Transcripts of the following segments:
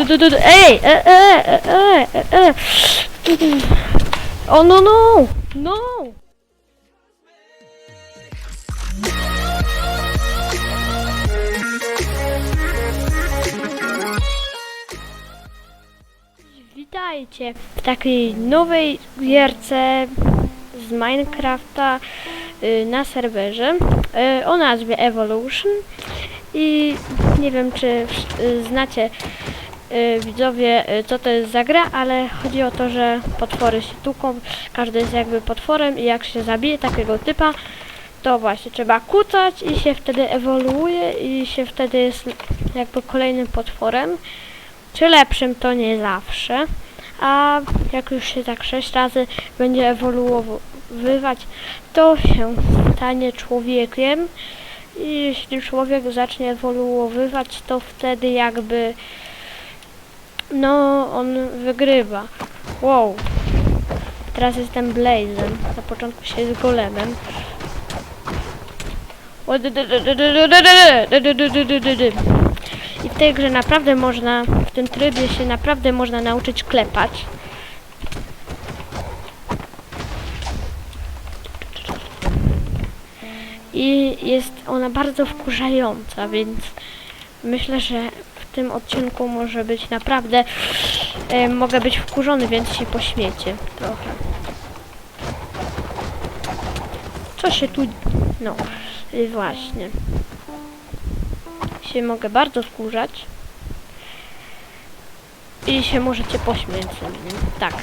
du, du, du, du. Ej! E, e, e, e, e, e. O no no! No! Witajcie w takiej nowej gierce z Minecrafta y, na serwerze y, o nazwie Evolution i nie wiem czy y, znacie widzowie y, co to jest za gra, ale chodzi o to, że potwory się tuką, każdy jest jakby potworem i jak się zabije takiego typa to właśnie trzeba kucać i się wtedy ewoluuje i się wtedy jest jakby kolejnym potworem czy lepszym to nie zawsze. A jak już się tak sześć razy będzie ewoluowywać, to się stanie człowiekiem. I jeśli człowiek zacznie ewoluowywać, to wtedy jakby no on wygrywa. Wow. Teraz jestem Blazem. Na początku się jest golemem. I w tej grze naprawdę można, w tym trybie się naprawdę można nauczyć klepać. I jest ona bardzo wkurzająca, więc myślę, że w tym odcinku może być naprawdę, e, mogę być wkurzony, więc się pośmiecie trochę. Co się tu, no, y, właśnie się mogę bardzo wkurzać. I się możecie pośmiać ze mnie. Tak.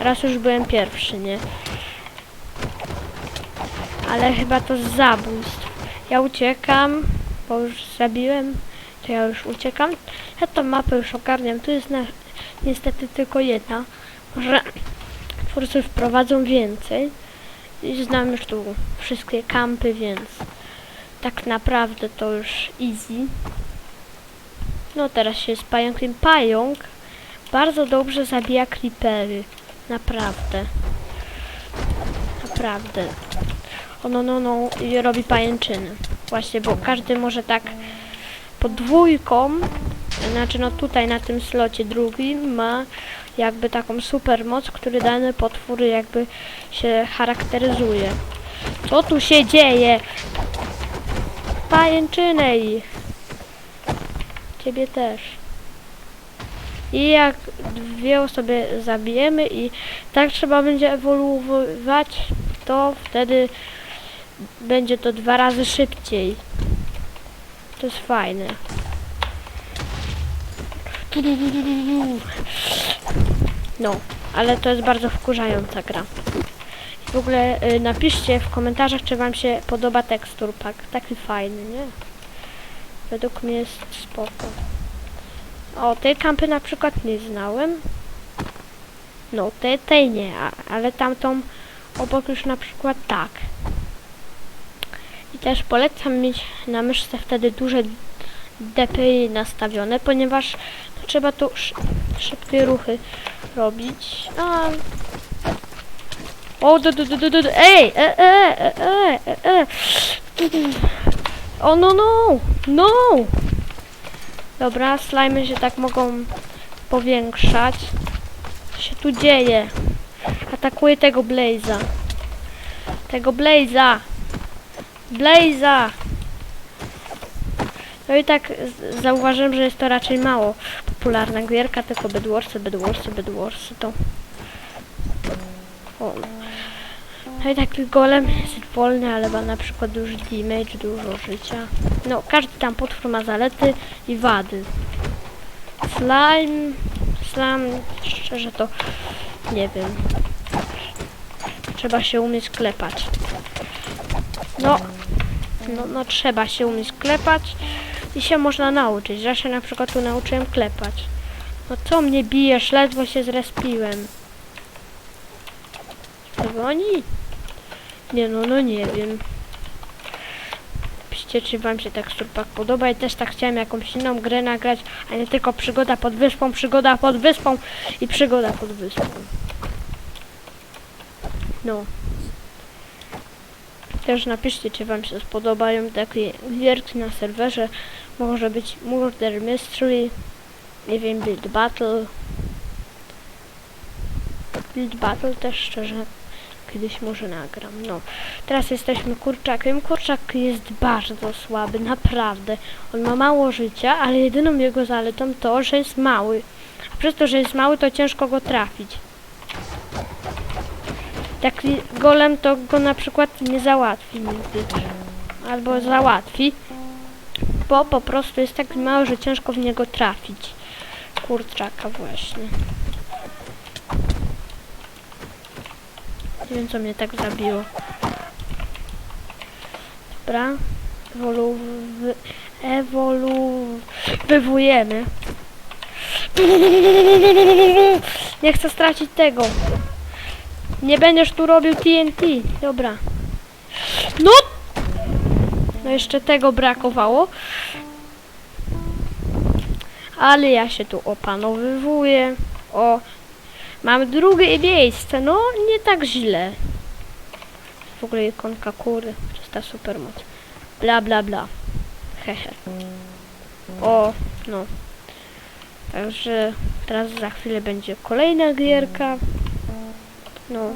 Raz już byłem pierwszy, nie? Ale chyba to z zabójstw. Ja uciekam, bo już zabiłem. To ja już uciekam. Ja tą mapę już ogarniam. Tu jest na, niestety tylko jedna. Może twórcy wprowadzą więcej. I znam już tu wszystkie kampy, więc tak naprawdę to już easy. No teraz się z pająkiem. Pająk bardzo dobrze zabija creepery. Naprawdę. Naprawdę. O no no no i robi pajęczyny. Właśnie, bo każdy może tak podwójką, znaczy no tutaj na tym slocie drugim ma jakby taką super moc, który dany potwór jakby się charakteryzuje. Co tu się dzieje? pajęczynę ich. Ciebie też. I jak dwie osoby zabijemy i tak trzeba będzie ewoluować, to wtedy będzie to dwa razy szybciej. To jest fajne. No, ale to jest bardzo wkurzająca gra. W ogóle y, napiszcie w komentarzach, czy wam się podoba tekstur pack. Taki fajny, nie? Według mnie jest spoko. O, tej kampy na przykład nie znałem. No, tej, tej nie, a, ale tamtą obok już na przykład tak. I też polecam mieć na myszce wtedy duże DPI nastawione, ponieważ trzeba tu szy szybkie ruchy robić. A o, du, du, du, du, du, ej, e, e, e, e, e, e. O, no, no, no. Dobra, slajmy się tak mogą powiększać. Co się tu dzieje? Atakuję tego Blaze'a. Tego Blaze'a. Blaze'a. No i tak zauważyłem, że jest to raczej mało popularna gierka, tylko Bedwarsy, Bedwarsy, Bedwarsy to... O. No i taki golem jest wolny, ale ma na przykład duży damage, dużo życia. No, każdy tam potwór ma zalety i wady. Slime... Slime... Szczerze to... Nie wiem. Trzeba się umieć klepać. No... No, no trzeba się umieć klepać i się można nauczyć. Ja się na przykład tu nauczyłem klepać. No co mnie bijesz? Ledwo się zrespiłem. Tego oni? Nie no, no nie wiem. Piszcie, czy wam się tekstur pak podoba i też tak chciałem jakąś inną grę nagrać, a nie tylko przygoda pod wyspą, przygoda pod wyspą i przygoda pod wyspą. No. Też napiszcie, czy wam się spodobają takie gierki na serwerze. Może być Murder Mystery, nie wiem, Build Battle. Build Battle też szczerze kiedyś może nagram. No, teraz jesteśmy kurczakiem. Kurczak jest bardzo słaby, naprawdę. On ma mało życia, ale jedyną jego zaletą to, że jest mały. A przez to, że jest mały, to ciężko go trafić. Taki golem to go na przykład nie załatwi nigdy. Albo załatwi, bo po prostu jest tak mały, że ciężko w niego trafić. Kurczaka właśnie. Nie wiem, co mnie tak zabiło. Dobra. Ewolu... Ewoluowujemy. Nie chcę stracić tego. Nie będziesz tu robił TNT. Dobra. No! No jeszcze tego brakowało. Ale ja się tu opanowywuję. O, mam drugie miejsce. No, nie tak źle. W ogóle ikonka kury. Czysta supermoc. Bla, bla, bla. Hehe. O, no. Także teraz za chwilę będzie kolejna gierka. No.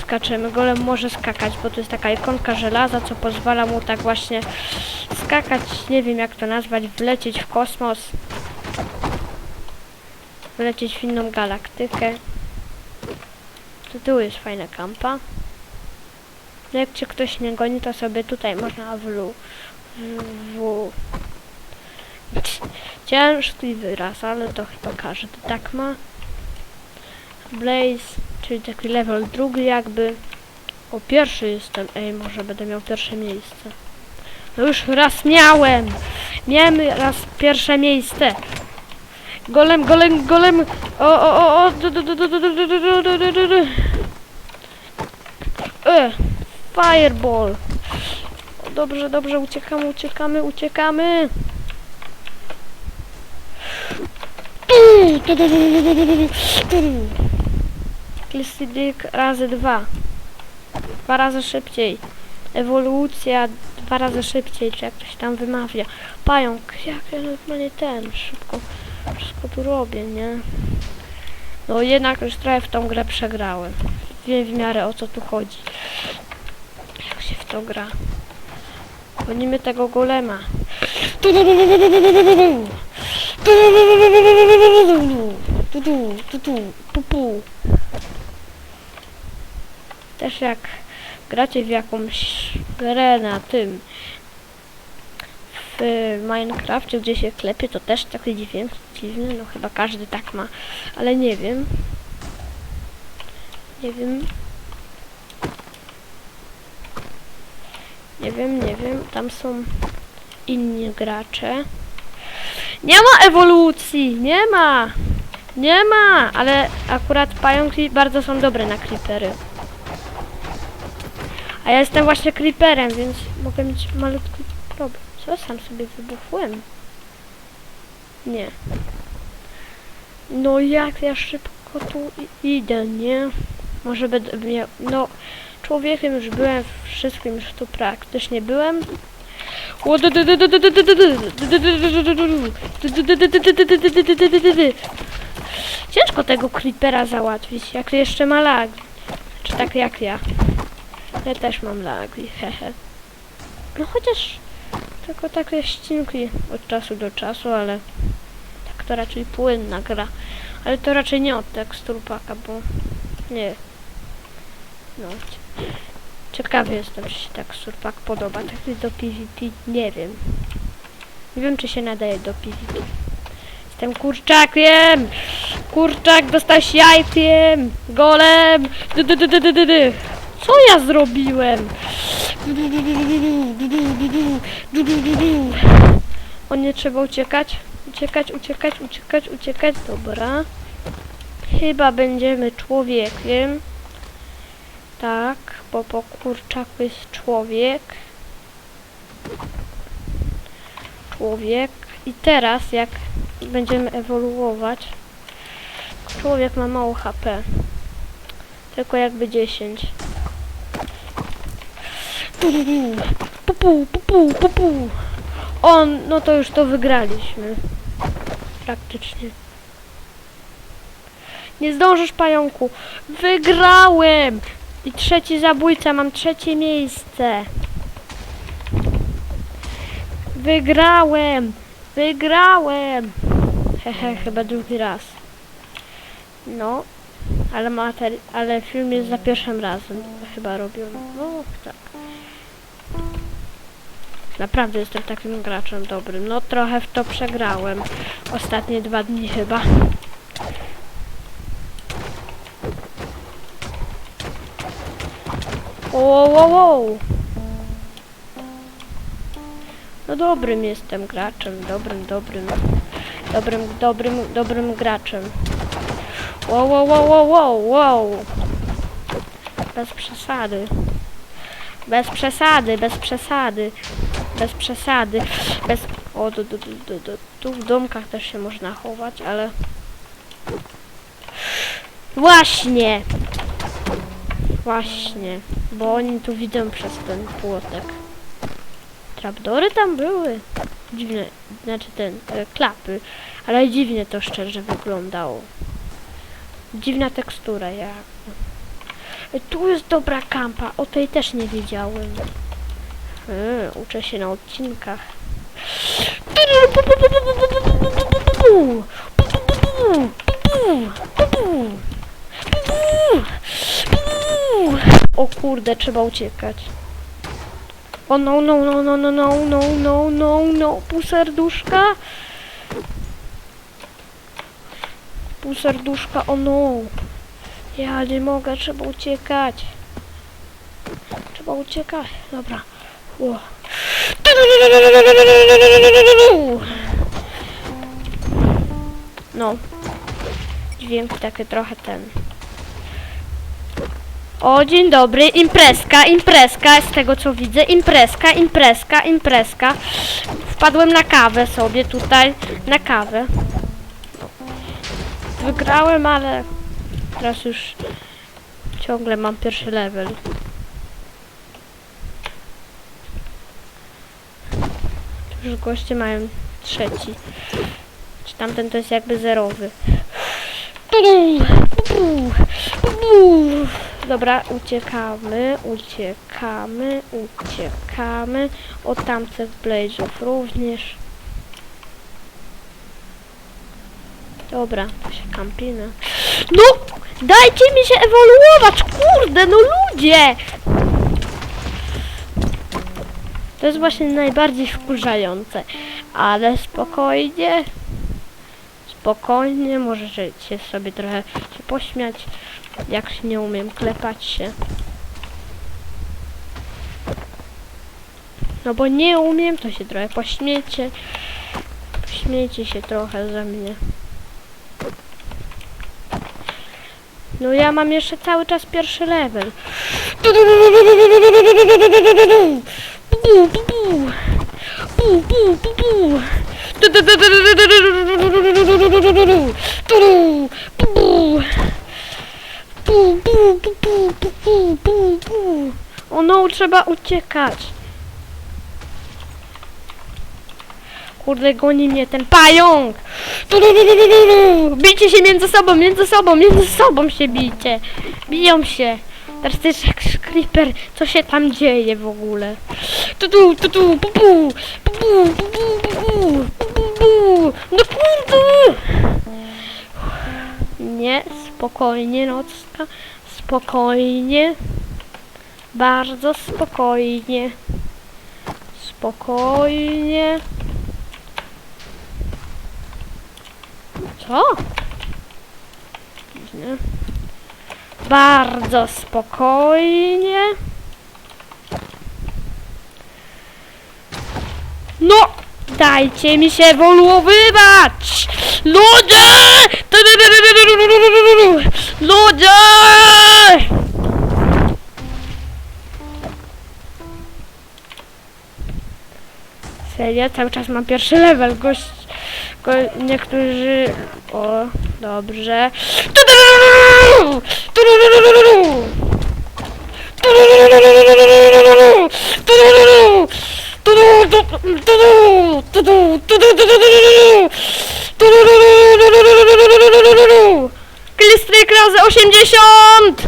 Skaczemy. Golem może skakać, bo to jest taka ikonka żelaza, co pozwala mu tak właśnie skakać, nie wiem jak to nazwać, wlecieć w kosmos. Wlecieć w inną galaktykę. Tu tyłu jest fajna kampa. No jak cię ktoś nie goni, to sobie tutaj można wlu... w... w Ciężki wyraz, ale to chyba każdy tak ma. Blaze, czyli taki level drugi jakby. O, pierwszy jestem. Ej, może będę miał pierwsze miejsce. No już raz miałem! Miałem raz pierwsze miejsce. Golem, golem, golem! O, o, o, o! E, fireball! Dobrze, dobrze, uciekamy, uciekamy, uciekamy! Klistydyk razy dwa. Dwa razy szybciej. Ewolucja dwa razy szybciej, czy jak to się tam wymawia. Pająk, jak ja normalnie ten, szybko wszystko tu robię, nie? No jednak już trochę w tą grę przegrałem. Wiem w miarę o co tu chodzi. Jak się w to gra. Gonimy tego golema. Też jak gracie w jakąś grę na tym w Minecrafcie, gdzie się klepie, to też taki dźwięk dziwny, no chyba każdy tak ma, ale nie wiem. Nie wiem. Nie wiem, nie wiem, tam są inni gracze. Nie ma ewolucji, nie ma! Nie ma, ale akurat pająki bardzo są dobre na creepery. A ja jestem właśnie creeperem, więc mogę mieć malutki problem. Co, sam sobie wybuchłem? Nie. No jak ja szybko tu idę, nie? Może będę miał... No, człowiekiem już byłem, wszystkim już tu praktycznie byłem. Ciężko tego creepera załatwić, jak jeszcze ma lag. Czy tak jak ja. Ja też mam lagi, hehe. No chociaż tylko takie ścinki od czasu do czasu, ale tak to raczej płynna gra. Ale to raczej nie od teksturpaka, bo nie. No. Cie- Ciekawy jestem, czy się teksturpak podoba. Taki do PvP nie wiem. Nie wiem, czy się nadaje do PvP. Jestem kurczakiem! Kurczak dostałeś jajkiem! Golem! Du, du, du, du, du, du, du. Co ja zrobiłem? O nie, trzeba uciekać. Uciekać, uciekać, uciekać, uciekać. Dobra. Chyba będziemy człowiekiem. Tak, bo po kurczaku jest człowiek. Człowiek. I teraz jak będziemy ewoluować. człowiek ma mało HP. Tylko jakby 10. Pu, pu, pu, pu, pu, pu. On, no to już to wygraliśmy. Praktycznie. Nie zdążysz, pająku. Wygrałem! I trzeci zabójca, mam trzecie miejsce. Wygrałem! Wygrałem! Hehe, chyba drugi raz. No, ale materi- ale film jest za pierwszym razem chyba robiony. No, tak. Naprawdę jestem takim graczem dobrym. No, trochę w to przegrałem. Ostatnie dwa dni chyba. Wow. No dobrym jestem graczem, dobrym, dobrym, dobrym, dobrym, dobrym graczem. Wow, wow, wow, wow, wow, wow. Bez przesady. Bez przesady, bez przesady. Bez przesady. Bez... O, do, do, do, do. tu w domkach też się można chować, ale... Właśnie! Właśnie, bo oni tu widzą przez ten płotek. Trapdory tam były. Dziwne, znaczy ten, e, klapy, ale dziwnie to szczerze wyglądało. Dziwna tekstura jak. E, Tu jest dobra kampa, o tej też nie wiedziałem. E, uczę się na odcinkach. O kurde, trzeba uciekać. O no, no, no, no, no, no, no, no, no, no, pół serduszka. Pół serduszka, o no. Ja nie mogę, trzeba uciekać. Trzeba uciekać, dobra. No. Dźwięk taki trochę ten. O, dzień dobry, imprezka, imprezka, z tego co widzę, imprezka, imprezka, imprezka. Wpadłem na kawę sobie tutaj, na kawę. Wygrałem, ale teraz już ciągle mam pierwszy level. Już goście mają trzeci. Czy tamten to jest jakby zerowy. Dobra, uciekamy, uciekamy, uciekamy. Od tamtych blazów również. Dobra, to się kampina. No! Dajcie mi się ewoluować! Kurde, no ludzie! To jest właśnie najbardziej wkurzające. Ale spokojnie. Spokojnie, możecie sobie trochę się pośmiać. Jak nie umiem klepać się. No bo nie umiem, to się trochę pośmiecie. Pośmiecie się trochę ze mnie. No ja mam jeszcze cały czas pierwszy level. Bu, bu, bu. O no, trzeba uciekać. Kurde, goni mnie ten pająk! Bijcie się między sobą, między sobą, między sobą się bijcie! Biją się! Teraz też creeper, co się tam dzieje w ogóle? Tu tu, tu tu, pu pu, pu pu, pu pu, pu pu, pu pu, no kurde! Nie, spokojnie nocka, Spokojnie. Bardzo spokojnie. Spokojnie. Co? Dziwne. Bardzo spokojnie. No! Dajcie mi się ewoluowywać! Ludzie! Serio? Cały czas mam pierwszy level. Gość... Go, niektórzy... O, Dobrze. Klistryk razy 80!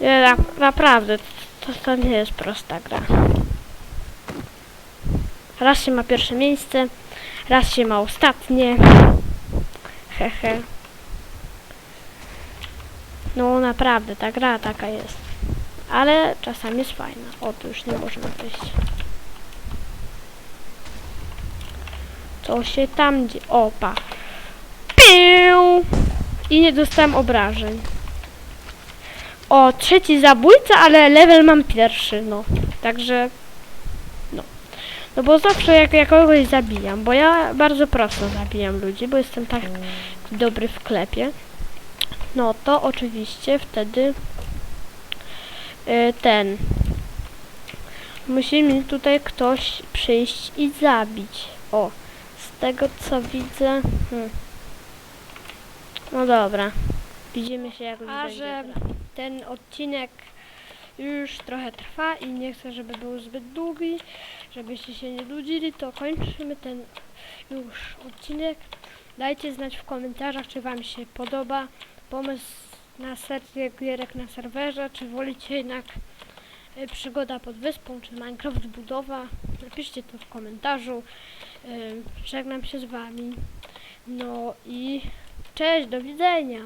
Nie, na, naprawdę, to, nie jest prosta gra. Raz się ma pierwsze miejsce, raz się ma ostatnie. Hehe. No naprawdę, ta gra taka jest. Ale czasami jest fajna. O, tu już nie możemy wyjść. Co się tam dzieje? Opa. Piu! I nie dostałem obrażeń. O, trzeci zabójca, ale level mam pierwszy, no. Także, no. No bo zawsze jak ja kogoś zabijam, bo ja bardzo prosto zabijam ludzi, bo jestem tak dobry w klepie. No to oczywiście wtedy y, ten musi mi tutaj ktoś przyjść i zabić. O, z tego co widzę. Hmm. No dobra. Widzimy się jak już A że. Ten odcinek już trochę trwa i nie chcę, żeby był zbyt długi, żebyście się nie nudzili, to kończymy ten już odcinek. Dajcie znać w komentarzach, czy Wam się podoba pomysł na serię gierek na serwerze, czy wolicie jednak y, przygoda pod wyspą, czy Minecraft budowa. Napiszcie to w komentarzu. Y, Żegnam się z Wami. No i cześć, do widzenia.